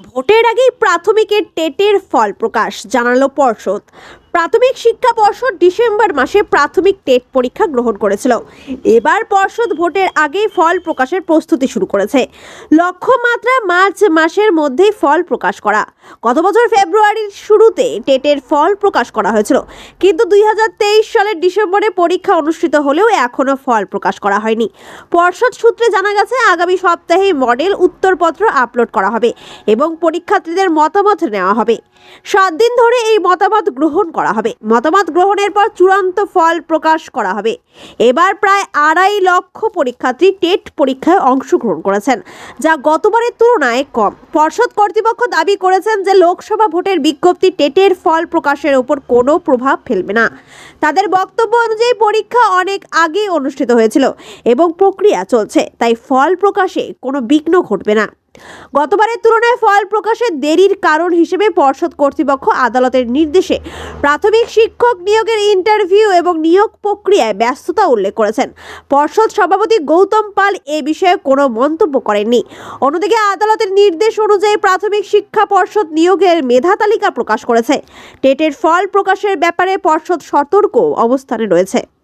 ভোটের আগেই প্রাথমিকের টেটের ফল প্রকাশ জানালো পর্ষদ। প্রাথমিক শিক্ষা পর্ষদ ডিসেম্বর মাসে প্রাথমিক টেট পরীক্ষা গ্রহণ করেছিল। এবার পর্ষদ ভোটের আগেই ফল প্রকাশের প্রস্তুতি শুরু করেছে। লক্ষ্যমাত্রা মার্চ মাসের মধ্যেই ফল প্রকাশ করা। গত বছর ফেব্রুয়ারির শুরুতে টেটের ফল প্রকাশ করা হয়েছিল। কিন্তু দুই হাজার তেইশ সালের ডিসেম্বরে পরীক্ষা অনুষ্ঠিত হলেও এখনও ফল প্রকাশ করা হয়নি। পর্ষদ সূত্রে জানা গেছে, আগামী সপ্তাহে মডেল উত্তরপত্র আপলোড করা হবে এবং পরীক্ষার্থীদের মতামত নেওয়া হবে। সাত দিন ধরে এই মতামত গ্রহণ করা হবে। মতামত গ্রহণের পর চূড়ান্ত ফল প্রকাশ করা হবে। এবার প্রায় আড়াই লক্ষ পরীক্ষার্থী টেট পরীক্ষায় অংশগ্রহণ করেছেন, যা গতবারের তুলনায় কম। পর্ষদ কর্তৃপক্ষ দাবি করেছেন যে লোকসভা ভোটের বিজ্ঞপ্তি টেটের ফল প্রকাশের উপর কোনো প্রভাব ফেলবে না। তাদের বক্তব্য অনুযায়ী পরীক্ষা অনেক আগেই অনুষ্ঠিত হয়েছিল এবং প্রক্রিয়া চলছে, তাই ফল প্রকাশে কোনো বিঘ্ন ঘটবে না। গতবারের তুলনায় ফল প্রকাশের দেরির কারণ হিসেবে পর্ষদ কর্তৃপক্ষ আদালতের নির্দেশে প্রাথমিক শিক্ষক নিয়োগের ইন্টারভিউ এবং নিয়োগ প্রক্রিয়ায় ব্যস্ততা উল্লেখ করেছেন। পর্ষদ সভাপতি গৌতম পাল এ বিষয়ে কোনো মন্তব্য করেননি। অন্যদিকে আদালতের নির্দেশ অনুযায়ী প্রাথমিক শিক্ষা পর্ষদ নিয়োগের মেধা তালিকা প্রকাশ করেছে। টেটের ফল প্রকাশের ব্যাপারে পর্ষদ সতর্ক অবস্থানে রয়েছে।